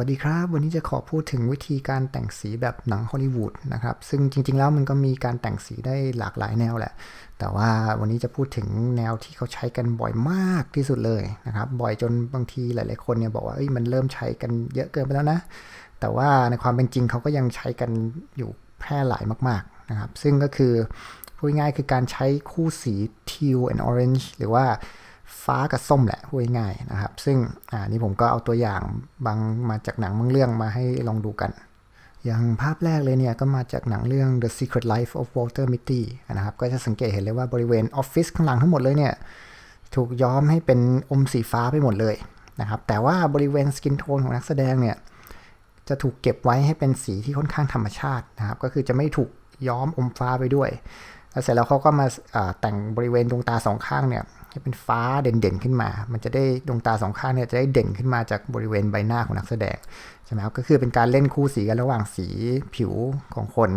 วัสดีครับ วันนี้จะขอพูดถึงวิธีการแต่งสีแบบหนังฮอลลีวูดนะครับ ซึ่งจริงๆแล้วมันก็มีการแต่งสีได้หลากหลายแนวแหละ แต่ว่าวันนี้จะพูดถึงแนวที่เขาใช้กันบ่อยมากที่สุดเลยนะครับ บ่อยจนบางทีหลายๆคนเนี่ยบอกว่ามันเริ่มใช้กันเยอะเกินไปแล้วนะ แต่ว่าในความเป็นจริงเขาก็ยังใช้กันอยู่แพร่หลายมากๆนะครับ ซึ่งก็คือพูดง่ายๆคือการใช้คู่สี teal and orange หรือว่า ฟ้ากับส้มแหละพูดง่ายๆนะครับ ซึ่งอ่านี่ผมก็เอาตัวอย่างบางมาจากหนังบางเรื่องมาให้ลองดูกัน อย่างภาพแรกเลยเนี่ยก็มาจากหนังเรื่อง The Secret Life of Walter Mitty นะครับ ก็จะสังเกตเห็นเลยว่าบริเวณออฟฟิศข้างหลังทั้งหมดเลยเนี่ยถูกย้อมให้เป็นอมสีฟ้าไปหมดเลยนะครับ แต่ว่าบริเวณสกินโทนของนักแสดงเนี่ยจะถูกเก็บไว้ให้เป็นสีที่ค่อนข้างธรรมชาตินะครับ ก็คือจะไม่ถูกย้อมอมฟ้าไปด้วยแล้วเสร็จแล้วเขาก็มาแต่งบริเวณดวงตาสองข้างเนี่ย ให้เป็นฟ้าเด่นๆขึ้นมา มันจะได้ดวงตาสองข้างเนี่ยจะได้เด่นขึ้นมาจากบริเวณใบหน้าของนักแสดงใช่ไหมครับก็คือเป็นการเล่นคู่สีกันระหว่างสีผิวของคน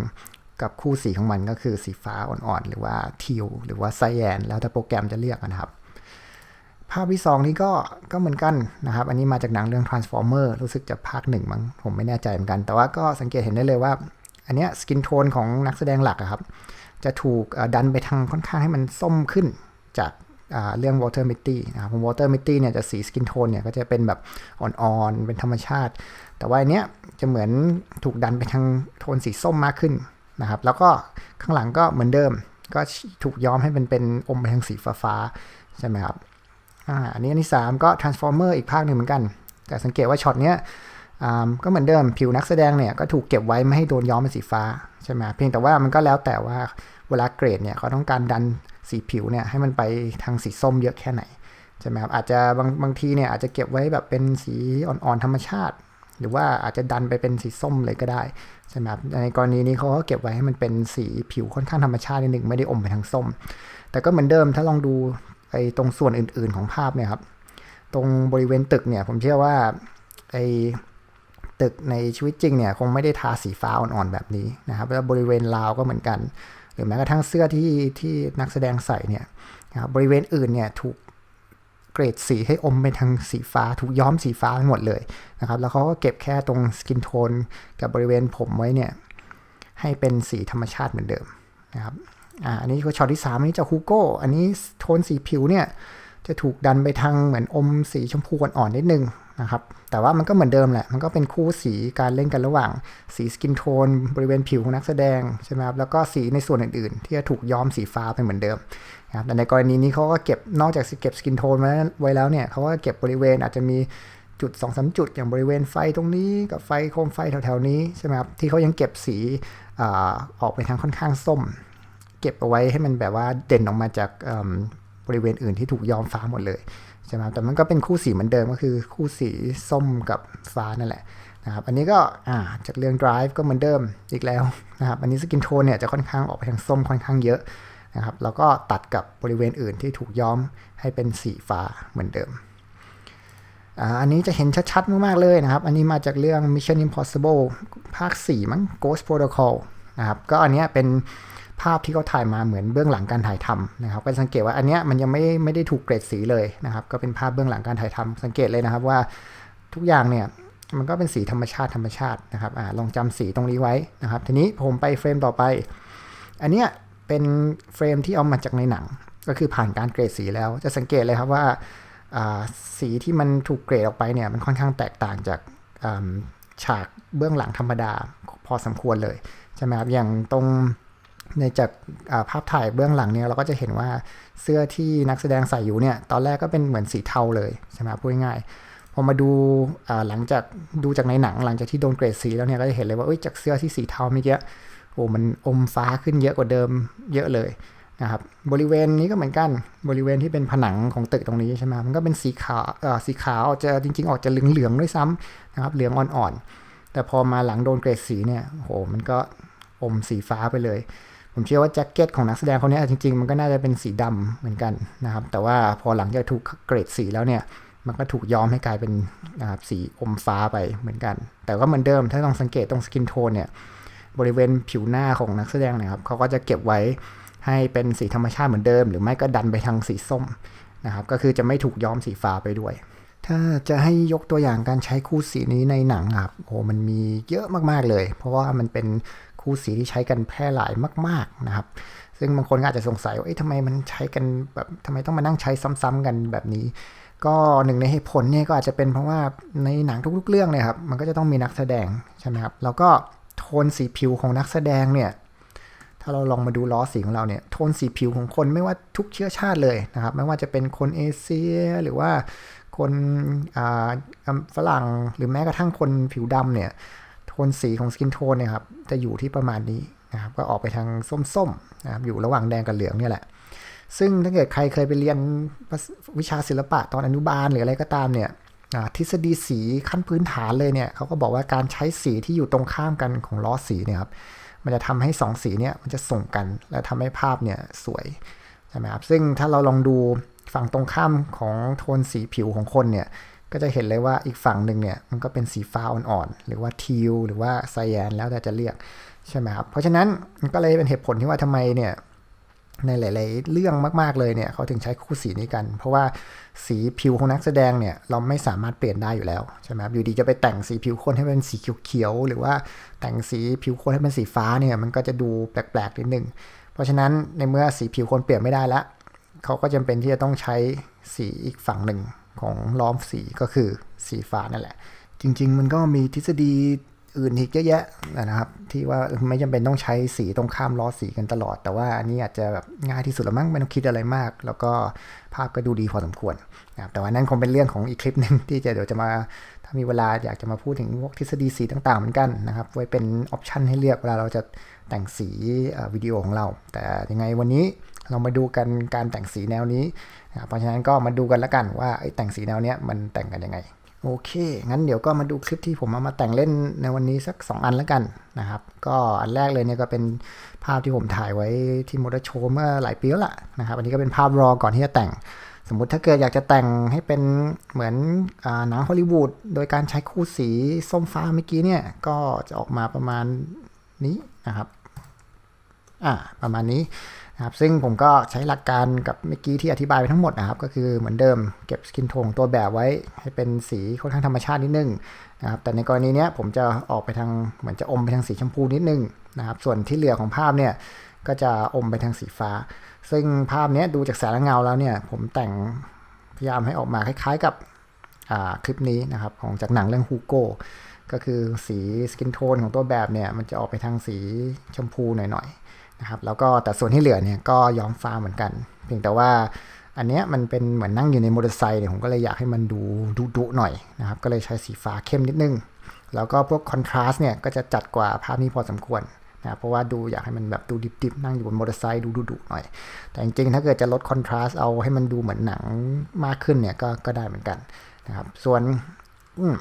กับคู่สีของมันก็คือสีฟ้าอ่อนๆหรือว่าทิวหรือว่าไซแอนแล้วแต่โปรแกรมจะเรียกนะครับ ภาพที่ 2 นี้ก็ก็เหมือนกันนะครับ อันนี้มาจากหนังเรื่อง Transformer รู้สึกจะภาคหนึ่งมั้งผมไม่แน่ใจเหมือนกัน แต่ว่าก็สังเกตเห็นได้เลยว่า อันเนี้ยสกินโทนของนักแสดงหลักครับจะถูกดันไปทางค่อนข้างให้มันส้มขึ้นจาก เรื่อง water mitty นะครับ water mitty เนี่ยจะสีสกินโทนเนี่ยก็จะเป็นแบบอ่อนๆ เป็นธรรมชาติ แต่ว่าอันเนี้ยจะเหมือนถูกดันไปทางโทนสีส้มมากขึ้นนะครับ แล้วก็ข้างหลังก็เหมือนเดิม ก็ถูกย้อมให้เป็นเป็นอมไปทางสีฟ้าๆใช่ไหมครับอ่าอันนี้อันที่ 3 ก็ transformer อีกภาคหนึ่งเหมือนกัน แต่สังเกตว่าช็อตเนี้ยก็เหมือนเดิมผิวนักแสดงเนี่ยก็ถูกเก็บไว้ไม่ให้โดนย้อมเป็นสีฟ้าใช่ไหมเพียงแต่ว่ามันก็แล้วแต่ว่าเวลาเกรดเนี่ยเขาต้องการดัน สีผิวเนี่ยให้มันไปทางสีส้มเยอะแค่ไหนใช่ไหมครับอาจจะบางบางทีเนี่ยอาจจะเก็บไว้แบบเป็นสีอ่อนๆธรรมชาติ หรือว่าอาจจะดันไปเป็นสีส้มเลยก็ได้ใช่ไหมครับในกรณีนี้เขาก็เก็บไว้ให้มันเป็นสีผิวค่อนข้างธรรมชาตินิดหนึ่งไม่ได้อมไปทางส้ม แต่ก็เหมือนเดิมถ้าลองดูไอ้ตรงส่วนอื่น ๆของภาพเนี่ยครับตรงบริเวณตึกเนี่ยผมเชื่อว่าไอ้ตึกในชีวิตจริงเนี่ยคงไม่ได้ทาสีฟ้าอ่อนๆแบบนี้นะครับแล้วบริเวณราวก็เหมือนกัน หรือแม้กระทั่งเสื้อที่ที่นักแสดงใส่เนี่ยนะครับบริเวณอื่นเนี่ยถูกเกรดสีให้อมเป็นทางสีฟ้า ถูกย้อมสีฟ้าหมดเลยนะครับแล้วเขาก็เก็บแค่ตรงสกินโทนกับบริเวณผมไว้เนี่ยให้เป็นสีธรรมชาติเหมือนเดิมนะครับอ่าอันนี้ก็ช็อตที่ 3 อันนี้จากฮูโก้อันนี้โทนสีผิวเนี่ยจะถูกดันไปทางเหมือนอมสีชมพูอ่อนๆนิดนึง นะครับ แต่ว่ามันก็เหมือนเดิมแหละ มันก็เป็นคู่สีการเล่นกันระหว่าง สีสกินโทนบริเวณผิวของนักแสดงใช่ไหมครับ แล้วก็สีในส่วนอื่นๆ ที่จะถูกย้อมสีฟ้าไปเหมือนเดิมนะครับ แต่ในกรณีนี้เขาก็เก็บ นอกจากเก็บสกินโทนไว้แล้วเนี่ยเขาก็เก็บบริเวณอาจจะมีจุด2อสจุดอย่างบริเวณไฟตรงนี้กับไฟโคมไฟแถวๆนี้ใช่ไหมครับที่เขายังเก็บสีอออกไปทางค่อนข้างส้ม เก็บเอาไว้ให้มันแบบว่าเด่นออกมาจากบริเวณอื่นที่ถูกย้อมฟ้าหมดเลย ใช่ไหมแต่มันก็เป็นคู่สีเหมือนเดิมก็คือคู่สีส้มกับฟ้านั่นแหละนะครับอันนี้ก็จากเรื่อง drive ก็เหมือนเดิมอีกแล้วนะครับอันนี้สกินโทนเนี่ยจะค่อนข้างออกไปทางส้มค่อนข้างเยอะนะครับแล้วก็ตัดกับบริเวณอื่นที่ถูกย้อมให้เป็นสีฟ้าเหมือนเดิมอันนี้จะเห็นชัดๆมากๆเลยนะครับ อันนี้มาจากเรื่อง Mission Impossible ภาค 4 มั้ง Ghost Protocol นะครับ ก็อันนี้เป็น ภาพที่เขาถ่ายมาเหมือนเบื้องหลังการถ่ายทำนะครับก็สังเกตว่าอันเนี้ยมันยังไม่ไม่ได้ถูกเกรดสีเลยนะครับ ก็เป็นภาพเบื้องหลังการถ่ายทำสังเกตเลยนะครับว่าทุกอย่างเนี่ยมันก็เป็นสีธรรมชาติธรรมชาตินะครับอลองจำสีตรงนี้ไว้นะครับ ทีนี้ผมไปเฟรมต่อไป อันเนี้ยเป็นเฟรมที่เอามาจากในหนัง ก็คือผ่านการเกรดสีแล้ว จะสังเกตเลยครับว่าสีที่มันถูกเกรดออกไปเนี่ยมันค่อนข้างแตกต่างจากฉากเบื้องหลังธรรมดาพอสมควรเลยใช่ไหมครับอย่างตรง ในจากภาพถ่ายเบื้องหลังเนี่ยเราก็จะเห็นว่าเสื้อที่นักแสดงใส่อยู่เนี่ยตอนแรกก็เป็นเหมือนสีเทาเลยใช่ไหมพูดง่ายพอมาดูหลังจากดูจากในหนังหลังจากที่โดนเกรดสีแล้วเนี่ยก็จะเห็นเลยว่าจากเสื้อที่สีเทาเมื่อกี้โอ้มันอมฟ้าขึ้นเยอะกว่าเดิมเยอะเลยนะครับบริเวณนี้ก็เหมือนกันบริเวณที่เป็นผนังของตึกตรงนี้ใช่ไหมมันก็เป็นสีขาวสีขาวจะจริง ๆ ออกจะเหลืองๆด้วยซ้ำนะครับเหลืองอ่อนๆแต่พอมาหลังโดนเกรดสีเนี่ยโหมันก็อมสีฟ้าไปเลย ผมเชื่อว่าแจ็คเก็ตของนักแสดงคนนี้จริง ๆ มันก็น่าจะเป็นสีดำเหมือนกันนะครับ แต่ว่าพอหลังจากถูกเกรดสีแล้วเนี่ย มันก็ถูกย้อมให้กลายเป็นสีอมฟ้าไปเหมือนกัน แต่ก็เหมือนเดิมถ้าลองสังเกตตรงสกินโทนเนี่ยบริเวณผิวหน้าของนักแสดงนะครับเขาก็จะเก็บไว้ให้เป็นสีธรรมชาติเหมือนเดิม หรือไม่ก็ดันไปทางสีส้มนะครับ ก็คือจะไม่ถูกย้อมสีฟ้าไปด้วย ถ้าจะให้ยกตัวอย่างการใช้คู่สีนี้ในหนังครับโอ้มันมีเยอะมากๆเลย เพราะว่ามันเป็น คู่สีที่ใช้กันแพร่หลายมาก ๆนะครับ ซึ่งบางคนก็อาจจะสงสัยว่าเอ๊ะทำไมมันใช้กันแบบทำไมต้องมานั่งใช้ซ้ำๆกันแบบนี้ ก็หนึ่งในเหตุผลเนี่ยก็อาจจะเป็นเพราะว่าในหนังทุกๆ เรื่องเนี่ยครับมันก็จะต้องมีนักแสดงใช่ไหมครับแล้วก็โทนสีผิวของนักแสดงเนี่ยถ้าเราลองมาดูล้อสีของเราเนี่ยโทนสีผิวของคนไม่ว่าทุกเชื้อชาติเลยนะครับ ไม่ว่าจะเป็นคนเอเชีย หรือว่าคนฝรั่งหรือแม้กระทั่งคนผิวดำเนี่ย นสีของสกินโทนเนี่ยครับจะอยู่ที่ประมาณนี้นะครับก็ออกไปทางส้มๆนะครับอยู่ระหว่างแดงกับเหลืองเนี่ยแหละ ซึ่งถ้าเกิดใครเคยไปเรียนวิชาศิลปะตอนอนุบาลหรืออะไรก็ตามเนี่ยทฤษฎีสีขั้นพื้นฐานเลยเนี่ยเขาก็บอกว่าการใช้สีที่อยู่ตรงข้ามกันของล้อสีเนี่ยครับมันจะทำให้สองสีเนี่ยมันจะส่งกันและทำให้ภาพเนี่ยสวยใช่ไหมครับซึ่งถ้าเราลองดูฝั่งตรงข้ามของโทนสีผิวของคนเนี่ย ก็จะเห็นเลยว่าอีกฝั่งหนึ่งเนี่ยมันก็เป็นสีฟ้าอ่อนๆหรือว่าทีลหรือว่าไซแยนแล้วแต่จะเรียกใช่ไหมครับเพราะฉะนั้นมันก็เลยเป็นเหตุผลที่ว่าทำไมเนี่ยในหลาย ๆ เรื่องมาก ๆ เลยเนี่ยเขาถึงใช้คู่สีนี้กัน เพราะว่าสีผิวของนักแสดงเนี่ยเราไม่สามารถเปลี่ยนได้อยู่แล้วใช่ไหมครับอยู่ดีจะไปแต่งสีผิวคนให้เป็นสีเขียวๆหรือว่าแต่งสีผิวคนให้เป็นสีฟ้าเนี่ยมันก็จะดูแปลกๆนิดนึงเพราะฉะนั้นในเมื่อสีผิวคนเปลี่ยนไม่ได้แล้วเขาก็จำเป็นที่จะต้องใช้สีอีกฝั่งหนึ่ง ของล้อมสีก็คือสีฟ้านั่นแหละ จริง ๆ มันก็มีทฤษฎีอื่นอีกเยอะแยะนะครับ ที่ว่าไม่จำเป็นต้องใช้สีตรงข้ามล้อสีกันตลอด แต่ว่าอันนี้อาจจะแบบง่ายที่สุดละมั้งไม่ต้องคิดอะไรมาก แล้วก็ภาพก็ดูดีพอสมควรนะครับแต่ว่านั่นคงเป็นเรื่องของอีกคลิปหนึ่งที่จะเดี๋ยวจะมาถ้ามีเวลาอยากจะมาพูดถึงพวกทฤษฎีสีต่างๆเหมือนกันนะครับ ไว้เป็นออปชันให้เลือกเวลาเราจะแต่งสีวิดีโอของเรา แต่ยังไงวันนี้เรามาดูกันการแต่งสีแนวนี้ เพราะฉะนั้นก็มาดูกันละกันว่าแต่งสีแนวเนี้ยมันแต่งกันยังไง โอเค งั้นเดี๋ยวก็มาดูคลิปที่ผมเอามาแต่งเล่นในวันนี้สัก 2 อันล้วกันนะครับ ก็อันแรกเลยเนี่ยก็เป็นภาพที่ผมถ่ายไว้ที่มอเตอร์โชว์เมื่อหลายปีแล้วล่ะนะครับ อันนี้ก็เป็นภาพรอก่อนที่จะแต่งสมมุติถ้าเกิดอยากจะแต่งให้เป็นเหมือนหนังฮอลลีวูดโดยการใช้คู่สีส้มฟ้าเมื่อกี้เนี่ย ก็จะออกมาประมาณนี้นะครับ อ่า ประมาณนี้ นะครับซึ่งผมก็ใช้หลักการกับเมื่อกี้ที่อธิบายไปทั้งหมดนะครับ ก็คือเหมือนเดิมเก็บสกินโทนตัวแบบไว้ให้เป็นสีค่อนข้างธรรมชาตินิดนึงนะครับแต่ในกรณีนี้ผมจะออกไปทางเหมือนจะอมไปทางสีชมพูนิดนึงนะครับส่วนที่เหลือของภาพเนี่ยก็จะอมไปทางสีฟ้า ซึ่งภาพนี้ดูจากแสงและเงาแล้วเนี่ยผมแต่งพยายามให้ออกมาคล้ายๆกับคลิปนี้นะครับของจากหนังเรื่องฮูโก้ก็คือสีสกินโทนของตัวแบบเนี่ยมันจะออกไปทางสีชมพูหน่อยๆ นะครับแล้วก็แต่ส่วนที่เหลือเนี่ยก็ย้อมฟ้าเหมือนกัน เพียงแต่ว่าอันเนี้ยมันเป็นเหมือนนั่งอยู่ในมอเตอร์ไซค์เนี่ยผมก็เลยอยากให้มันดูดุดุหน่อยนะครับก็เลยใช้สีฟ้าเข้มนิดนึง แล้วก็พวกคอนทราสต์เนี่ยก็จะจัดกว่าภาพนี้พอสมควรนะเพราะว่าดูอยากให้มันแบบดูดิบๆนั่งอยู่บนมอเตอร์ไซค์ดูดุๆหน่อย แต่จริงๆ ถ้าเกิดจะลดคอนทราสต์เอาให้มันดูเหมือนหนังมากขึ้นเนี่ยก็ก็ได้เหมือนกันนะครับส่วนอืม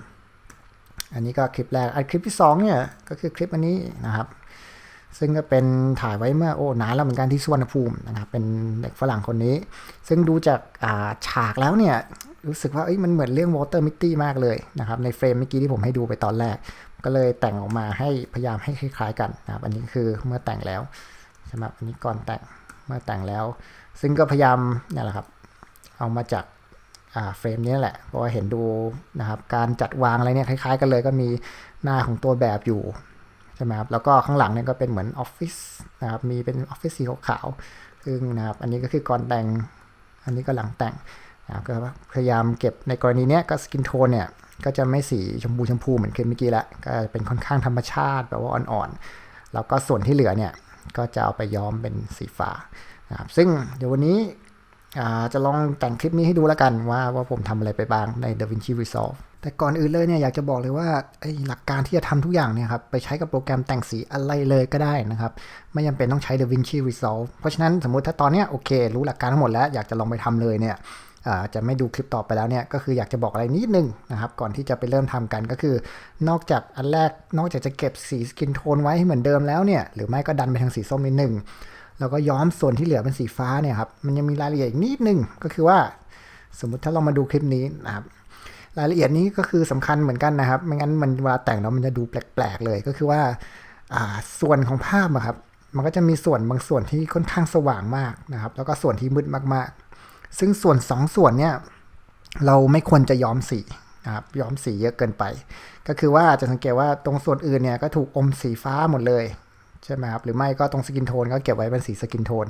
อันนี้ก็คลิปแรกอันคลิปที่2เนี่ยก็คือคลิปอันนี้นะครับ ซึ่งก็เป็นถ่ายไว้เมื่อโอ้นานแล้วเหมือนกันที่สุวรรณภูมินะครับเป็นเด็กฝรั่งคนนี้ ซึ่งดูจากาฉากแล้วเนี่ยรู้สึกว่ามันเหมือนเรื่องวอเตอร์มิตตี้มากเลยนะครับในเฟรมเมื่อกี้ที่ผมให้ดูไปตอนแรก ก็เลยแต่งออกมาให้พยายามให้คล้ายๆกันนะครับอันนี้คือเมื่อแต่งแล้วใช่ไหมอันนี้ก่อนแต่งเมื่อแต่งแล้ว ซึ่งก็พยายามนี่แหละครับเอามาจากเฟรมนี้แหละเพราะว่าเห็นดูนะครับการจัดวางอะไรเนี่ยคล้าย ๆ กันเลยก็มีหน้าของตัวแบบอยู่ ใช่ไหมครับแล้วก็ข้างหลังเนี่ยก็เป็นเหมือนออฟฟิศนะครับมีเป็นออฟฟิศสีขาวๆซึ่งนะครับอันนี้ก็คือก่อนแต่ง อันนี้ก็หลังแต่งนะครับก็พยายามเก็บในกรณีเนี้ยก็สกินโทนเนี่ยก็จะไม่สีชมพูชมพูเหมือนคลิปเมื่อกี้ละก็เป็นค่อนข้างธรรมชาติแบบว่าอ่อนๆ แล้วก็ส่วนที่เหลือเนี่ยก็จะเอาไปย้อมเป็นสีฟ้านะครับซึ่งเดี๋ยววันนี้จะลองแต่งคลิปนี้ให้ดูแล้วกันว่าว่าผมทำอะไรไปบ้างใน DaVinci Resolve แต่ก่อนอื่นเลยเนี่ยอยากจะบอกเลยว่าหลักการที่จะทำทุกอย่างเนี่ยครับไปใช้กับโปรแกรมแต่งสีอะไรเลยก็ได้นะครับ ไม่จำเป็นต้องใช้ DaVinci Resolve เพราะฉะนั้นสมมุติถ้าตอนเนี้ยโอเค รู้หลักการทั้งหมดแล้วอยากจะลองไปทำเลยเนี่ยจะไม่ดูคลิปต่อไปแล้วเนี่ยก็คืออยากจะบอกอะไรนิดนึงนะครับ ก่อนที่จะไปเริ่มทำกันก็คือ นอกจากอันแรกนอกจากจะเก็บสีสกินโทนไว้ให้เหมือนเดิมแล้วเนี่ยหรือไม่ก็ดันไปทางสีส้มนิดนึงแล้วก็ย้อมส่วนที่เหลือเป็นสีฟ้าเนี่ยครับมันยังมีรายละเอียดอีกนิดนึงก็คือว่า สมมติถ้าเรามาดูคลิปนี้นะครับ รายละเอียดนี้ก็คือสำคัญเหมือนกันนะครับ ไม่งั้นมันเวลาแต่งแล้วมันจะดูแปลกๆเลย ก็คือว่าส่วนของภาพอะครับ มันก็จะมีส่วนบางส่วนที่ค่อนข้างสว่างมากนะครับ แล้วก็ส่วนที่มืดมากๆ ซึ่งส่วน2ส่วนเนี่ยเราไม่ควรจะย้อมสีนะครับย้อมสีเยอะเกินไป ก็คือว่าจะสังเกตว่าตรงส่วนอื่นเนี่ยก็ถูกอมสีฟ้าหมดเลยใช่ไหมครับหรือไม่ก็ตรงสกินโทนก็เก็บไว้เป็นสีสกินโทน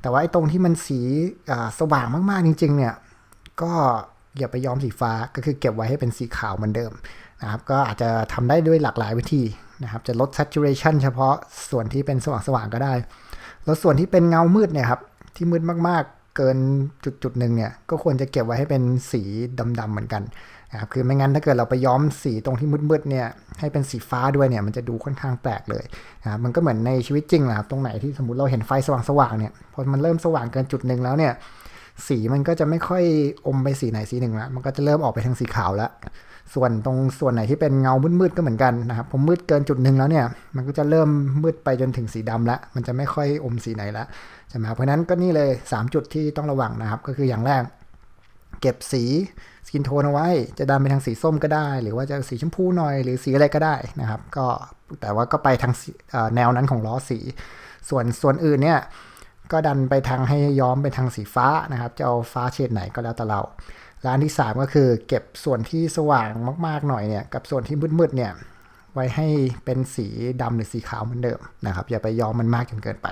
แต่ว่าไอ้ตรงที่มันสีสว่างมากๆจริง ๆ เนี่ยก็ อย่าไปย้อมสีฟ้าก็คือเก็บไว้ให้เป็นสีขาวเหมือนเดิมนะครับก็อาจจะทำได้ด้วยหลากหลายวิธีนะครับ จะลด saturation เฉพาะส่วนที่เป็นสว่างๆก็ได้แล้วส่วนที่เป็นเงามืดเนี่ยครับที่มืดมากๆเกินจุดจุดๆหนึ่งเนี่ยก็ควรจะเก็บไว้ให้เป็นสีดำๆเหมือนกันนะครับคือไม่งั้นถ้าเกิดเราไปย้อมสีตรงที่มืดๆเนี่ยให้เป็นสีฟ้าด้วยเนี่ยมันจะดูค่อนข้างแปลกเลยนะครับมันก็เหมือนในชีวิตจริงแหละครับตรงไหนที่สมมติเราเห็นไฟสว่างๆเนี่ยพอมันเริ่มสว่างเกินจุดหนึ่งแล้วเนี่ย สีมันก็จะไม่ค่อยอมไปสีไหนสีหนึ่งละมันก็จะเริ่มออกไปทางสีขาวแล้วส่วนตรงส่วนไหนที่เป็นเงามืดๆก็เหมือนกันนะครับผมมืดเกินจุดหนึ่งแล้วเนี่ย มันก็จะเริ่มมืดไปจนถึงสีดำละมันจะไม่ค่อยอมสีไหนละใช่ไหมครับเพราะนั้นก็นี่เลย 3 จุดที่ต้องระวังนะครับ ก็คืออย่างแรก เก็บสีสกินโทนเอาไว้ จะดำไปทางสีส้มก็ได้ หรือว่าจะสีชมพูหน่อย หรือสีอะไรก็ได้นะครับ ก็แต่ว่าก็ไปทางแนวนั้นของล้อสี ส่วนส่วนอื่นเนี่ย ก็ดันไปทางให้ย้อมไปทางสีฟ้านะครับ จะเอาฟ้าเฉดไหนก็แล้วแต่เราร้านที่ 3 ก็คือเก็บส่วนที่สว่างมากๆหน่อยเนี่ยกับส่วนที่มืดๆเนี่ยไว้ให้เป็นสีดำหรือสีขาวเหมือนเดิมนะครับ อย่าไปย้อมมันมากจนเกินไป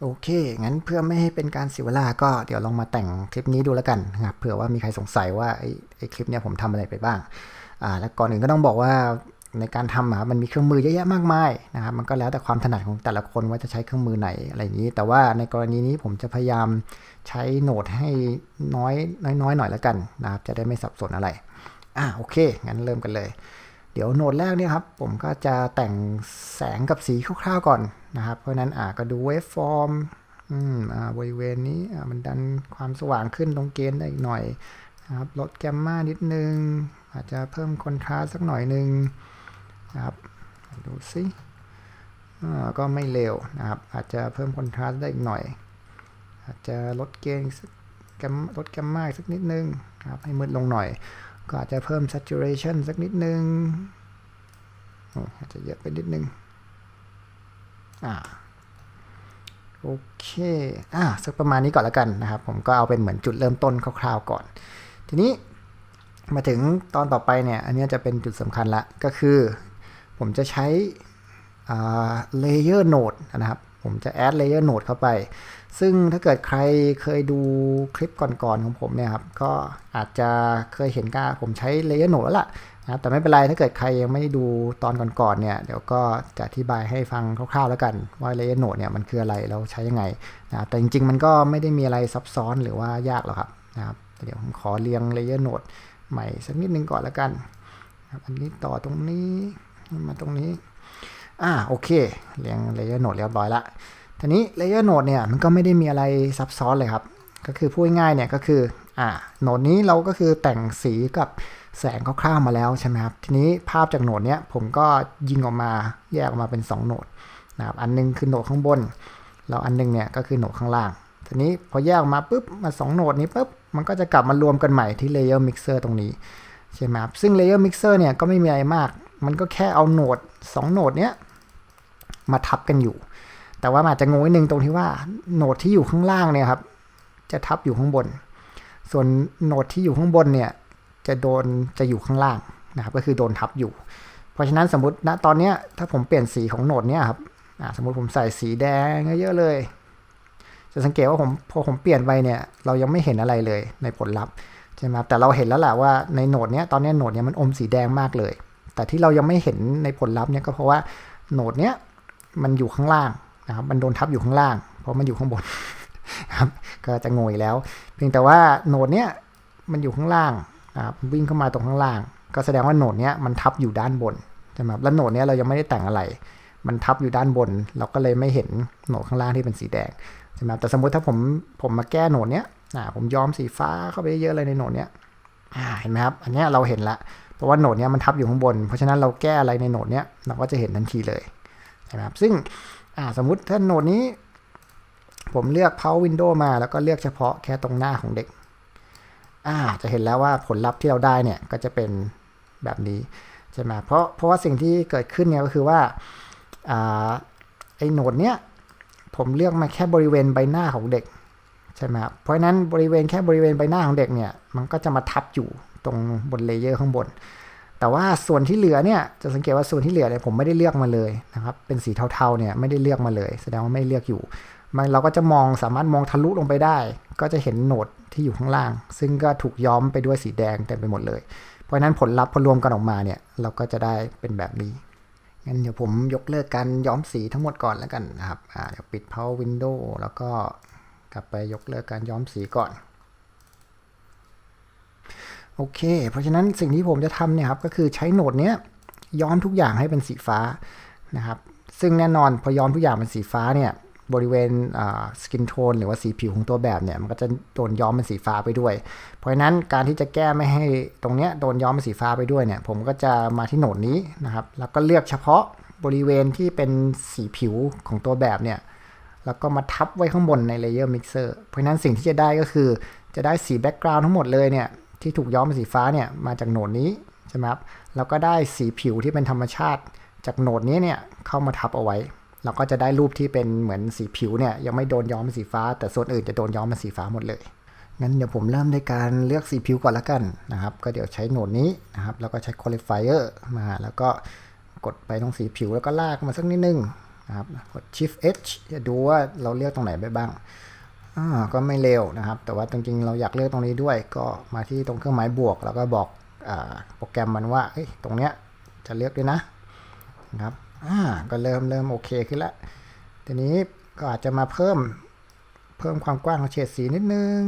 โอเค งั้นเพื่อไม่ให้เป็นการเสียเวลาก็เดี๋ยวลองมาแต่งคลิปนี้ดูแล้วกันนะครับเผื่อว่ามีใครสงสัยว่าไอ้ไอคลิปเนี้ยผมทำอะไรไปบ้างอ่าแล้วก่อนอื่นก็ต้องบอกว่า ในการทำอะมันมีเครื่องมือเยอะแยะมากมายนะครับมันก็แล้วแต่ความถนัดของแต่ละคนว่าจะใช้เครื่องมือไหนอะไรอย่างนี้ แต่ว่าในกรณีนี้ผมจะพยายามใช้โหนดให้น้อยน้อยๆหน่อยแล้วกันนะครับจะได้ไม่สับสนอะไรอ่าโอเคงั้นเริ่มกันเลย เดี๋ยวโหนดแรกเนี่ยครับผมก็จะแต่งแสงกับสีคร่าวๆก่อนนะครับเพราะนั้นอ่าก็ดูเวฟฟอร์มอืมอ่าบริเวณนี้อ่ามันดันความสว่างขึ้นตรงเกณฑ์ได้อีกหน่อยนะครับลดแกมมานิดนึง อาจจะเพิ่มคอนทราสต์สักหน่อยนึง นะครับ ดูสิก็ไม่เร็วนะครับ อาจจะเพิ่มคอนทราสต์ได้อีกหน่อย อาจจะลดเกณฑ์กลดแกมมากสักนิดนึงครับให้มืดลงหน่อย ก็อาจจะเพิ่ม saturation สักนิดนึงอาจจะเยอะไปนิดนึงอ่าโอเคอ่าสักประมาณนี้ก่อนล้วกันนะครับ ผมก็เอาเป็นเหมือนจุดเริ่มต้นคร่าวๆก่อน ทีนี้มาถึงตอนต่อไปเนี่ย อันนี้จะเป็นจุดสำคัญละ ก็คือ ผมจะใช้อ่า layer node นะครับ ผมจะ add layer node เข้าไป ซึ่งถ้าเกิดใครเคยดูคลิปก่อนๆของผมเนี่ยครับ ก็อาจจะเคยเห็นก้าผมใช้ layer node แล้วล่ะนะครับแต่ไม่เป็นไร ถ้าเกิดใครยังไม่ได้ดูตอนก่อนๆเนี่ย เดี๋ยวก็จะอธิบายให้ฟังคร่าวๆแล้วกัน ว่า layer node เนี่ยมันคืออะไรเราใช้ยังไงนะแต่จริงๆ มันก็ไม่ได้มีอะไรซับซ้อนหรือว่ายากหรอกครับนะครับเดี๋ยวผมขอเรียง layer node ใหม่สักนิดนึงก่อนแล้วกันนะครับอันนี้ต่อตรงนี้ มาตรงนี้ อ่าโอเคเรียง layer node เรียบร้อยละทีนี้ layer node เนี่ยมันก็ไม่ได้มีอะไรซับซ้อนเลยครับ ก็คือพูดง่ายเนี่ยก็คืออ่าโหนดนี้เราก็คือแต่งสีกับแสงคร่าวๆมาแล้วใช่ไหมครับ ทีนี้ภาพจากโหนดเนี้ยผมก็ยิงออกมาแยกออกมาเป็น 2 โหนดนะครับอันหนึงคือโหนดข้างบน แล้วอันหนึงเนี่ยก็คือโหนดข้างล่าง ทีนี้พอแยกออกมาปุ๊บมา2โหนดนี้ปุ๊บมันก็จะกลับมารวมกันใหม่ที่ layer mixer ตรงนี้ใช่ไหมครับซึ่ง layer mixer เนี่ยก็ไม่มีอะไรมาก มันก็แค่เอาโหนด2โหนดเนี้ยมาทับกันอยู่ แต่ว่าอาจจะงงนิดนึงตรงที่ว่าโหนดที่อยู่ข้างล่างเนี่ยครับ จะทับอยู่ข้างบน ส่วนโหนดที่อยู่ข้างบนเนี่ยจะโดนจะอยู่ข้างล่างนะครับก็คือโดนทับอยู่ เพราะฉะนั้นสมมติณตอนเนี้ยถ้าผมเปลี่ยนสีของโหนดเนี้ยครับสมมติผมใส่สีแดงเยอะๆเลย จะสังเกตว่าผมพอผมเปลี่ยนไปเนี่ยเรายังไม่เห็นอะไรเลยในผลลัพธ์ใช่ไหมแต่เราเห็นแล้วแหละว่าในโหนดเนี้ยตอนนี้โหนดเนี้ยมันอมสีแดงมากเลย แต่ที่เรายังไม่เห็นในผลลัพธ์เนี่ยก็เพราะว่าโหนดเนี้ยมันอยู่ข้างล่างนะครับ มันโดนทับอยู่ข้างล่าง เพราะมันอยู่ข้างบนครับ ก็จะงงอีกแล้ว เพียงแต่ว่าโหนดเนี้ยมันอยู่ข้างล่างนะครับวิ่งเข้ามาตรงข้างล่าง ก็แสดงว่าโหนดเนี้ยมันทับอยู่ด้านบนใช่ไหมครับแล้วโหนดเนี้ยเรายังไม่ได้แต่งอะไร มันทับอยู่ด้านบน เราก็เลยไม่เห็นโหนดข้างล่างที่เป็นสีแดงใช่ไหมครับแต่สมมติถ้าผมผมมาแก้โหนดเนี้ยผมย้อมสีฟ้าเข้าไปเยอะเลยในโหนดเนี้ยเห็นไหมครับ อันนี้เราเห็นละ เพราะว่าโหนดเนี้ยมันทับอยู่ข้างบน เพราะฉะนั้นเราแก้อะไรในโหนดเนี้ยเราก็จะเห็นทันทีเลยใช่ไหมครับซึ่งสมมุติถ้าโหนดนี้ ผมเลือก power window มาแล้วก็เลือกเฉพาะแค่ตรงหน้าของเด็กจะเห็นแล้วว่าผลลัพธ์ที่เราได้เนี่ยก็จะเป็นแบบนี้ใช่ไหมเพราะเพราะว่าสิ่งที่เกิดขึ้นเนี่ยก็คือว่าอาไอ้โหนดเนี้ยผมเลือกมาแค่บริเวณใบหน้าของเด็กใช่ไหมครับเพราะฉะนั้นบริเวณแค่บริเวณใบหน้าของเด็กเนี่ยมันก็จะมาทับอยู่ ตรงบนเลเยอร์ข้างบน แต่ว่าส่วนที่เหลือเนี่ยจะสังเกตว่าส่วนที่เหลือเนี่ยผมไม่ได้เลือกมาเลยนะครับเป็นสีเทาๆเนี่ยไม่ได้เลือกมาเลย แสดงว่าไม่เลือกอยู่มันเราก็จะมองสามารถมองทะลุลงไปได้ ก็จะเห็นโหนดที่อยู่ข้างล่าง ซึ่งก็ถูกย้อมไปด้วยสีแดงเต็มไปหมดเลย เพราะนั้นผลลัพธ์พอรวมกันออกมาเนี่ยเราก็จะได้เป็นแบบนี้งั้นเดี๋ยวผมยกเลิกการย้อมสีทั้งหมดก่อนแล้วกันนะครับเดี๋ยวปิด power window แล้วก็กลับไปยกเลิกการย้อมสีก่อน โอเค เพราะฉะนั้นสิ่งที่ผมจะทำเนี่ยครับก็คือใช้โหนดเนี้ยย้อมทุกอย่างให้เป็นสีฟ้านะครับซึ่งแน่นอนพอย้อมทุกอย่างเป็นสีฟ้าเนี่ยบริเวณสกินโทนหรือว่าสีผิวของตัวแบบเนี่ยมันก็จะโดนย้อมเป็นสีฟ้าไปด้วย เพราะฉะนั้นการที่จะแก้ไม่ให้ตรงเนี้ยโดนย้อมเป็นสีฟ้าไปด้วยเนี่ยผมก็จะมาที่โหนดนี้นะครับแล้วก็เลือกเฉพาะบริเวณที่เป็นสีผิวของตัวแบบเนี่ยแล้วก็มาทับไว้ข้างบนในเลเยอร์มิกเซอร์เพราะฉะนั้นสิ่งที่จะได้ก็คือจะได้สีแบ็กกราวน์ทั้งหมดเลยเนี่ย ที่ถูกย้อมเป็นสีฟ้าเนี่ยมาจากโหนดนี้ใช่ไหมครับแล้วก็ได้สีผิวที่เป็นธรรมชาติ จากโหนดนี้เนี่ยเข้ามาทับเอาไว้เราก็จะได้รูปที่เป็นเหมือนสีผิวเนี่ยยังไม่โดนย้อมเป็นสีฟ้า แต่ส่วนอื่นจะโดนย้อมเป็นสีฟ้าหมดเลยงั้นเดี๋ยวผมเริ่มด้วยการเลือกสีผิวก่อนละกันนะครับ ก็เดี๋ยวใช้โหนดนี้นะครับแล้วก็ใช้ qualifier มาแล้วก็กดไปตรงสีผิวแล้วก็ลากมาสักนิดนึงนะครับกด shift h จะดูว่าเราเลือกตรงไหนไปบ้าง ก็ไม่เร็วนะครับ แต่ว่าจริงๆเราอยากเลือกตรงนี้ด้วย ก็มาที่ตรงเครื่องหมายบวก แล้วก็บอกอโปรแกรมมันว่าตรงเนี้ยจะเลือกด้วยนะนะครับก็เริ่มเริ่มโอเคขึ้นล้วทีนี้ก็อาจจะมาเพิ่มเพิ่มความกว้างของเฉดสีนิดนึง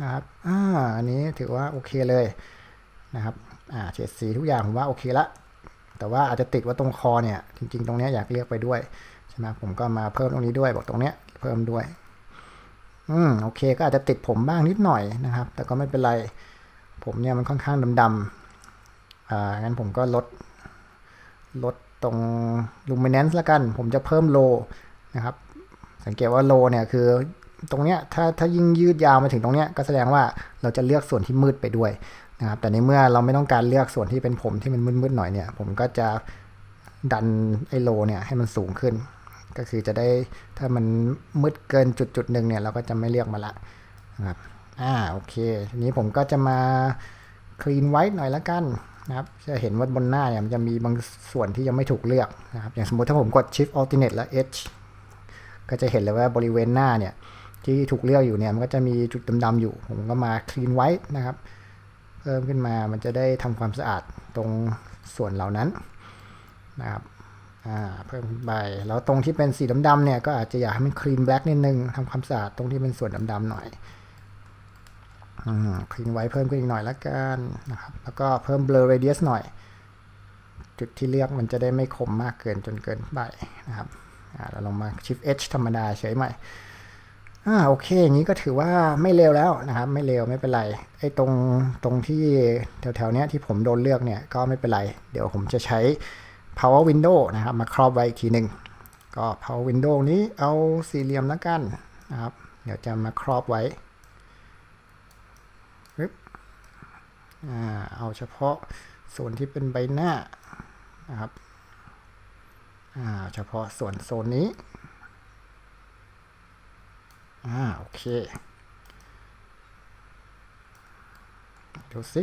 นะครับอ่าอันนี้ถือว่าโอเคเลยนะครับอ่าเฉดสีทุกอย่างผมว่าโอเคละแต่ว่าอาจจะติดว่าตรงคอเนี่ยจริง ๆ ตรงเนี้ยอยากเลือกไปด้วยใช่ไหมผมก็มาเพิ่มตรงนี้ด้วยบอกตรงเนี้ยเพิ่มด้วย อืมโอเคก็อาจจะติดผมบ้างนิดหน่อยนะครับ แต่ก็ไม่เป็นไร ผมเนี่ยมันค่อนข้างดำๆอ่างั้นผมก็ลดลดตรง luminance ละกัน ผมจะเพิ่ม low นะครับ สังเกตว่า low เนี่ยคือตรงเนี้ยถ้าถ้ายิ่งยืดยาวมาถึงตรงเนี้ยก็แสดงว่าเราจะเลือกส่วนที่มืดไปด้วยนะครับ แต่ในเมื่อเราไม่ต้องการเลือกส่วนที่เป็นผมที่มันมืดๆหน่อยเนี่ย ผมก็จะดันไอ้ low เนี่ยให้มันสูงขึ้น ก็คือจะได้ถ้ามันมืดเกินจุดจุดหนึ่งเนี่ยเราก็จะไม่เลือกมาละนะครับอ่าโอเคทีนี้ผมก็จะมา clean white หน่อยละกันนะครับจะเห็นว่าบนหน้าเนี่ยมันจะมีบางส่วนที่ยังไม่ถูกเลือกนะครับอย่างสมมติถ้าผมกด shift alternate แล้ว h ก็จะเห็นเลยว่าบริเวณหน้าเนี่ยที่ถูกเลือกอยู่เนี่ยมันก็จะมีจุดดำๆอยู่ ผมก็มา clean white นะครับเพิ่มขึ้นมามันจะได้ทำความสะอาดตรงส่วนเหล่านั้นนะครับ เพิ่มขึ้นไปแล้วตรงที่เป็นสีดำๆเนี่ยก็อาจจะอยากให้มัน clean black นิดนึงทำความสะอาดตรงที่เป็นส่วนดำๆหน่อยคลีนไว้เพิ่มขึ้นอีกหน่อยละกันนะครับ แล้วก็เพิ่ม blur radius หน่อย จุดที่เลือกมันจะได้ไม่คมมากเกินจนเกินไปนะครับอ่าเราลองมา shift h ธรรมดาเฉยใหม่อ่าโอเคอย่างนี้ก็ถือว่าไม่เร็วแล้วนะครับ ไม่เร็วไม่เป็นไรไอ้ตรงตรงที่แถวๆเนี้ยที่ผมโดนเลือกเนี่ยก็ไม่เป็นไร เดี๋ยวผมจะใช้ power window นะครับ มาครอบไว้อีกทีหนึ่งก็ power window นี้เอาสี่เหลี่ยมแล้วกันนะครับ เดี๋ยวจะมาครอบไว้อ่าเอาเฉพาะส่วนที่เป็นใบหน้านะครับอ่าเฉพาะส่วนโซนนี้อ่าโอเค ดูสิ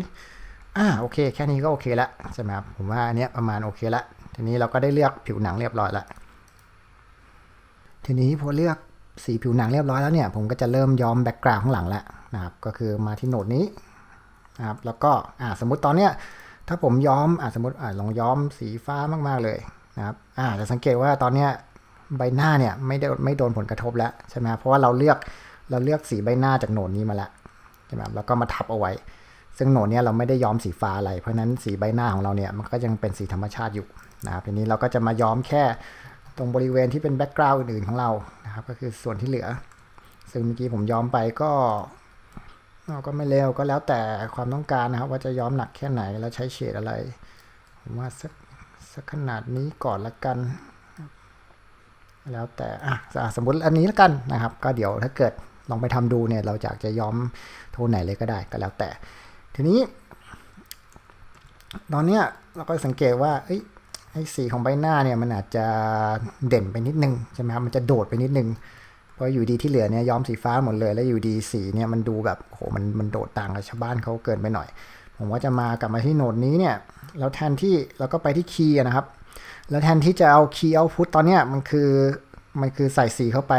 อ่าโอเค แค่นี้ก็โอเคละใช่ไหมครับผมว่าอันเนี้ยประมาณโอเคละ ทีนี้เราก็ได้เลือกผิวหนังเรียบร้อยและทีนี้พอเลือกสีผิวหนังเรียบร้อยแล้วเนี่ย ผมก็จะเริ่มย้อมแบ็กกราวด์ข้างหลังแล้วนะครับ ก็คือมาที่โหนดนี้นะครับ แล้วก็อ่าสมมติตอนเนี้ยถ้าผมย้อมอ่าสมมติอ่าลองย้อมสีฟ้ามากๆเลยนะครับอ่าจะสังเกตว่าตอนเนี้ยใบหน้าเนี่ยไม่ได้ไม่โดนผลกระทบแล้วใช่ไหมเพราะว่าเราเลือกเราเลือกสีใบหน้าจากโหนดนี้มาแล้วใช่ไหมแล้วก็มาทับเอาไว้ ซึ่งโหนดเนี้ยเราไม่ได้ย้อมสีฟ้าอะไร เพราะนั้นสีใบหน้าของเราเนี่ยมันก็ยังเป็นสีธรรมชาติอยู่ นะครับทีนี้เราก็จะมาย้อมแค่ตรงบริเวณที่เป็นแบ็กกราวด์อื่นๆของเรานะครับ ก็คือส่วนที่เหลือ ซึ่งเมื่อกี้ผมย้อมไปก็เราก็ไม่เร็วก็แล้วแต่ความต้องการนะครับ ว่าจะย้อมหนักแค่ไหนแล้วใช้เฉดอะไรผมว่าสักสักขนาดนี้ก่อนละกัน แล้วแต่อะสมมติอันนี้ละกันนะครับ ก็เดี๋ยวถ้าเกิดลองไปทำดูเนี่ยเราอยากจะย้อมโทนไหนเลยก็ได้ก็แล้วแต่ ทีนี้ ตอนเนี้ยเราก็สังเกตว่า ไอ้สีของใบหน้าเนี่ยมันอาจจะเด่นไปนิดนึงใช่ไหมครับมันจะโดดไปนิดนึงเพราะอยู่ดีที่เหลือเนี่ยย้อมสีฟ้าหมดเลย แล้วอยู่ดีสีเนี่ยมันดูแบบโอ้โหมันมันโดดต่างกับชาวบ้านเขาเกินไปหน่อย ผมว่าจะมากลับมาที่โหนดนี้เนี่ยแล้วแทนที่เราก็ไปที่คีย์นะครับ แล้วแทนที่จะเอาคีย์เอาพุตตอนเนี้ยมันคือมันคือใส่สีเข้าไป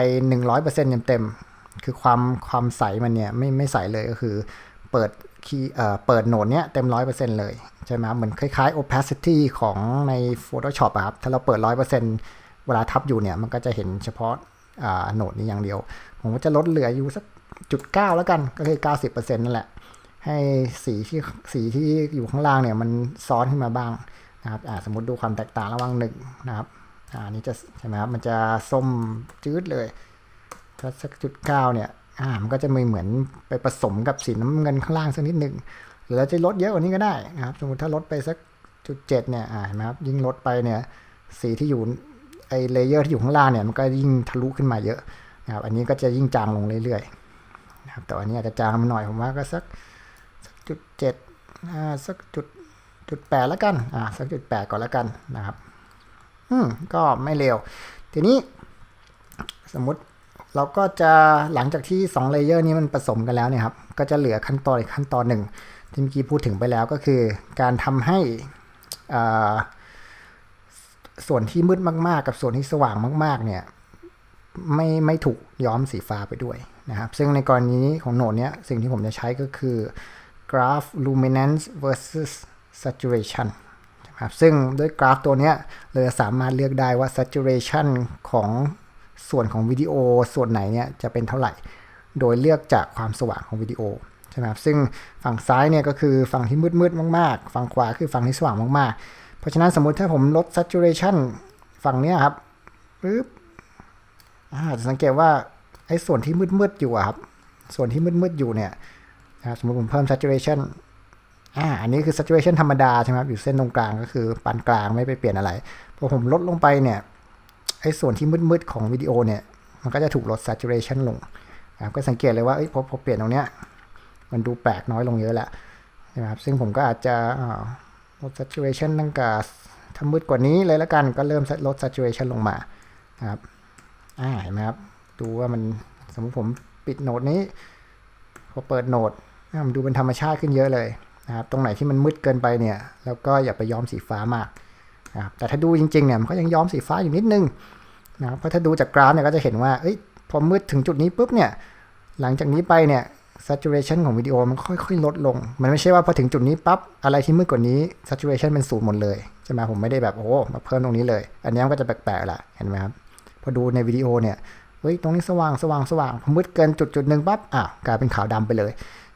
100%เต็มๆคือความความใสมันเนี่ยไม่ไม่ใสเลยก็คือ เปิด เอ่อเปิดโหนดเนี้ยเต็ม 100%เลย ใช่ไหมครับเหมือนคล้ายๆ opacity ของใน Photoshop อะครับ ถ้าเราเปิด 100%เวลาทับอยู่เนี่ย มันก็จะเห็นเฉพาะโหนดนี้อย่างเดียว ผมก็จะลดเหลืออยู่สักจุดเก้าแล้วกัน ก็คือ 90%นั่นแหละ ให้สีที่สีที่อยู่ข้างล่างเนี่ย มันซ้อนขึ้นมาบ้างนะครับสมมติดูความแตกต่างระหว่างหนึ่งนะครับอันนี้จะใช่ไหมครับ มันจะส้มจืดเลยถ้าสักจุดเก้าเนี่ย อ่ามันก็จะมีเหมือนไปผสมกับสีน้ำเงินข้างล่างสักนิดหนึ่งหรือเราจะลดเยอะกว่านี้ก็ได้นะครับ สมมติถ้าลดไปสักจุดเจ็ดเนี่ยอ่าเห็นไหมครับยิ่งลดไปเนี่ยสีที่อยู่ไอเลเยอร์ที่อยู่ข้างล่างเนี่ยมันก็ยิ่งทะลุขึ้นมาเยอะนะครับอันนี้ก็จะยิ่งจางลงเรื่อยๆนะครับแต่อันนี้อาจจะจางมาหน่อยผมว่าก็สักจุดเจ็ดอ่าสักจุดจุดแปดแล้วกันอ่าสักจุดแปดก่อนแล้วกันนะครับอืมก็ไม่เร็ว ทีนี้สมมติ เราก็จะหลังจากที่2เลเยอร์นี้มันผสมกันแล้วเนี่ยครับ ก็จะเหลือขั้นตอนอีกขั้นตอนหนึ่งที่เมื่อกี้พูดถึงไปแล้วก็คือ การทำให้ส่วนที่มืดมาก ๆ กับส่วนที่สว่างมาก ๆ เนี่ยไม่ไม่ถูกย้อมสีฟ้าไปด้วยนะครับ ซึ่งในกรณีของโหนดเนี้ยสิ่งที่ผมจะใช้ก็คือ graph luminance versus saturation นะครับซึ่งด้วยกราฟตัวเนี้ยเราสามารถเลือกได้ว่า saturation ของ ส่วนของวิดีโอส่วนไหนเนี่ยจะเป็นเท่าไหร่ โดยเลือกจากความสว่างของวิดีโอใช่ไหมครับซึ่งฝั่งซ้ายเนี่ยก็คือฝั่งที่มืดๆมากๆ ฝั่งขวาคือฝั่งที่สว่างมากๆ เพราะฉะนั้นสมมุติถ้าผมลด saturation ฝั่งเนี้ยครับปึ๊บอ่าจะสังเกตว่าไอ้ส่วนที่มืดๆอยู่ครับ ส่วนที่มืดๆอยู่เนี่ยนะสมมติผมเพิ่ม saturation อ่า อันนี้คือ saturation ธรรมดาใช่ไหมครับ อยู่เส้นตรงกลางก็คือปานกลางไม่ไปเปลี่ยนอะไร พอผมลดลงไปเนี่ย ไอ้ส่วนที่มืดๆของวิดีโอเนี่ย มันก็จะถูกลด saturation ลงครับก็สังเกตเลยว่าพอพอเปลี่ยนตรงเนี้ยมันดูแปลกน้อยลงเยอะแหละใช่ไหมครับซึ่งผมก็อาจจะลด saturation ตั้งแต่ถ้ามืดกว่านี้เลยล้วกันก็เริ่มลด saturation ลงมาครับอ่าเห็นไหมครับ ดูว่ามันสมมติผมปิดโหนดนี้ พอเปิดโหนดมันดูเป็นธรรมชาติขึ้นเยอะเลยนะครับ ตรงไหนที่มันมืดเกินไปเนี่ย แล้วก็อย่าไปย้อมสีฟ้ามาก นะครับแต่ถ้าดูจริงๆเนี่ยมันก็ยังย้อมสีฟ้าอยู่นิดนึงนะครับเพราะถ้าดูจากกราฟเนี่ยก็จะเห็นว่าเอ้ยพอมืดถึงจุดนี้ปุ๊บเนี่ยหลังจากนี้ไปเนี่ย saturation ของวิดีโอมันค่อยๆ ลดลง มันไม่ใช่ว่าพอถึงจุดนี้ปั๊บอะไรที่มืดกว่านี้ saturation เป็นศูนย์หมดเลยใช่ไหมผมไม่ได้แบบโอ้มาเพิ่มตรงนี้เลย อันนี้มันก็จะแปลกๆละเห็นไหมครับพอดูในวิดีโอเนี่ยเฮ้ยตรงนี้สว่างสว่างสว่างพอมืดเกินจุดจุดหนึ่งปั๊บอ้าวกลายเป็นขาวดำไปเลย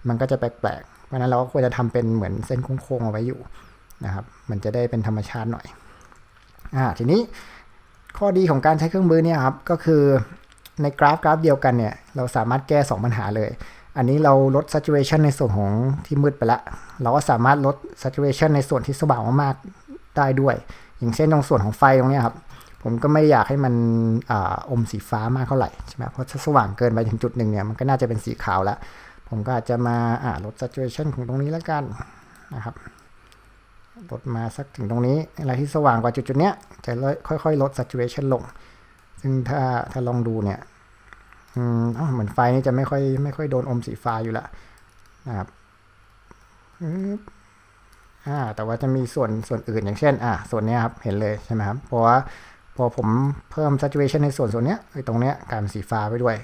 มันก็จะแปลกๆเพราะนั้นเราก็ควรจะทำเป็นเหมือนเส้นโค้งๆเอาไว้อยู่นะครับมันจะได้เป็นธรรมชาติหน่อย อ่าทีนี้ข้อดีของการใช้เครื่องมือเนี่ยครับก็คือในกราฟกราฟเดียวกันเนี่ยเราสามารถแก้ 2 ปัญหาเลย อันนี้เราลด saturation ในส่วนของที่มืดไปละ เราก็สามารถลด saturation ในส่วนที่สว่างมากๆได้ด้วย อย่างเช่นตรงส่วนของไฟตรงนี้ครับ ผมก็ไม่อยากให้มันออมสีฟ้ามากเท่าไหร่ใช่ไหมเพราะถ้าสว่างเกินไปถึงจุดหนึ่งเนี่ยมันก็น่าจะเป็นสีขาวแล้ว ผมก็อาจจะมาอ่าลด saturation ของตรงนี้แล้วกันนะครับ ลดมาสักถึงตรงนี้อะไรที่สว่างกว่าจุดจุดๆเนี้ยจะค่อยๆ ลด saturation ลง ซึ่งถ้าถ้าลองดูเนี่ยอืมอ้าวเหมือนไฟนี่จะไม่ค่อยไม่ค่อยโดนอมสีฟ้าอยู่ละนะครับอืมอ่าแต่ว่าจะมีส่วนส่วนอื่นอย่างเช่น อ่าส่วนนี้ครับเห็นเลยใช่ไหมครับเพราะว่าพอผมเพิ่ม saturation ในส่วนส่วนเนี้ยไอ้ตรงเนี้ยกลายเป็นสีฟ้าไปด้วย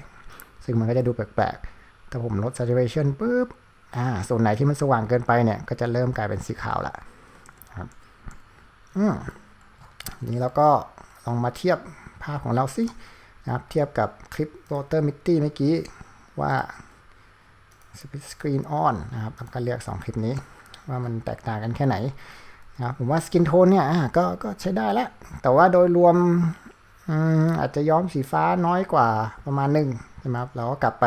ซึ่งมันก็จะดูแปลกๆถ้าผมลด saturation ปุ๊บอ่าส่วนไหนที่มันสว่างเกินไปเนี่ยก็จะเริ่มกลายเป็นสีขาวละ อืมนี้เราก็ลองมาเทียบภาพของเราสินะครับ เทียบกับคลิป Water Mitty เมื่อกี้ว่า Split Screen On นะครับแล้วก็เลือก 2 คลิปนี้ว่ามันแตกต่างกันแค่ไหนนะครับผมว่าสกินโทนเนี่ยก็ก็ใช้ได้แล้วแต่ว่าโดยรวมอาจจะย้อมสีฟ้าน้อยกว่าประมาณหนึ่งใช่ไหมครับเราก็กลับไป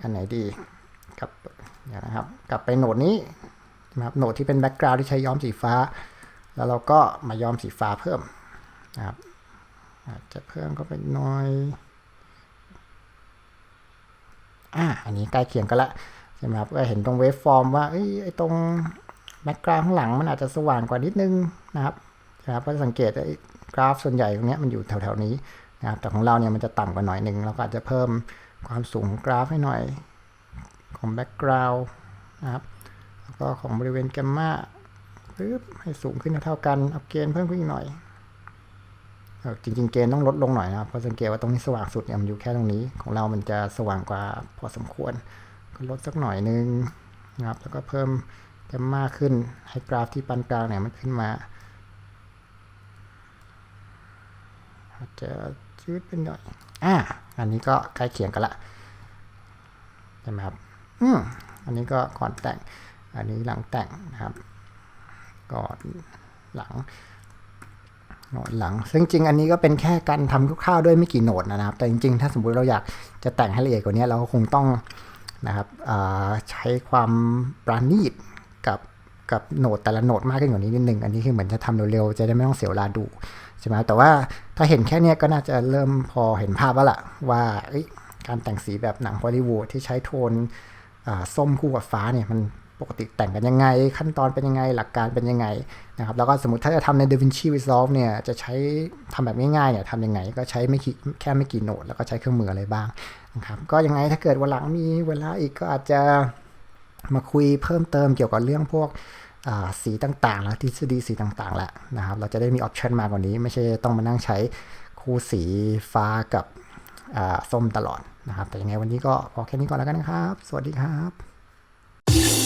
อันไหนดีกลับนะครับ กลับไปโหนดนี้นะครับโหนดที่เป็นแบ็กกราวด์ที่ใช้ย้อมสีฟ้า แล้วเราก็มาย้อมสีฟ้าเพิ่มนะครับอาจจะเพิ่มก็ไปหน้อยอ่าอันนี้ใกล้เคียงกันละใช่ไหมครับก็เห็นตรงเวฟฟอร์มว่าเอ้ยไอตรงแบ็กกราวด์ข้างหลังมันอาจจะสว่างกว่านิดนึงนะครับนะครับก็สังเกตไอ้กราฟส่วนใหญ่ตรงนี้มันอยู่แถวๆนี้นะครับแต่ของเราเนี่ยมันจะต่ำกว่าหน่อยหนึ่งเราก็อาจจะเพิ่มความสูงของกราฟให้หน่อยของแบ็กกราวด์นะครับแล้วก็ของบริเวณแกมมา ปึ๊บให้สูงขึ้นเท่ากันเอาเกณฑ์เพิ่มขึ้นอีกหน่อยเออจริงๆเกณฑ์ต้องลดลงหน่อยนะครับเพราะสังเกตว่าตรงนี้สว่างสุดเนี่ยมันอยู่แค่ตรงนี้ของเรามันจะสว่างกว่าพอสมควร ก็ลดสักหน่อยนึงนะครับ แล้วก็เพิ่มแกมมาขึ้นให้กราฟที่ปานกลางเนี่ยมันขึ้นมาอาจจะชืดเป็นหน่อยอ่าอันนี้ก็ใกล้เคียงกันละใช่ไหมครับอืมอันนี้ก็ก่อนแต่ง อันนี้หลังแต่งนะครับ ก่อนหลังโหนดหลัง ซึ่งจริงอันนี้ก็เป็นแค่การทำคร่าวๆด้วยไม่กี่โหนดนะครับ แต่จริงๆ ถ้าสมมุติเราอยากจะแต่งให้ละเอียดกว่านี้เราก็คงต้องนะครับใช้ความปราณีตกับกับโหนดแต่ละโหนดมากขึ้นกว่านี้นิดนึง อันนี้คือเหมือนจะทำเร็วๆ จะได้ไม่ต้องเสียเวลาดูใช่ไหมแต่ว่าถ้าเห็นแค่เนี้ยก็น่าจะเริ่มพอเห็นภาพแล้วล่ะว่าการแต่งสีแบบหนังฮอลลีวูดที่ใช้โทนส้มคู่กับฟ้าเนี่ยมัน ปกติแต่งกันยังไง ขั้นตอนเป็นยังไงหลักการเป็นยังไงนะครับแล้วก็สมมติถ้าจะทำใน DaVinci Resolve เนี่ยจะใช้ทำแบบง่ายๆเนี่ยทำยังไงก็ใช้ไม่กี่แค่ไม่กี่โหนดแล้วก็ใช้เครื่องมืออะไรบ้างนะครับก็ยังไงถ้าเกิดวันหลังมีเวลาอีกก็อาจจะมาคุยเพิ่มเติมเกี่ยวกับเรื่องพวกสีต่างๆ แล้วทฤษฎีสีต่างๆแล้วนะครับเราจะได้มีออปชันมากกว่านี้ ไม่ใช่ต้องมานั่งใช้คู่สีฟ้ากับส้มตลอดนะครับแต่ยังไงวันนี้ก็พอแค่นี้ก่อนแล้วกันนะครับ สวัสดีครับ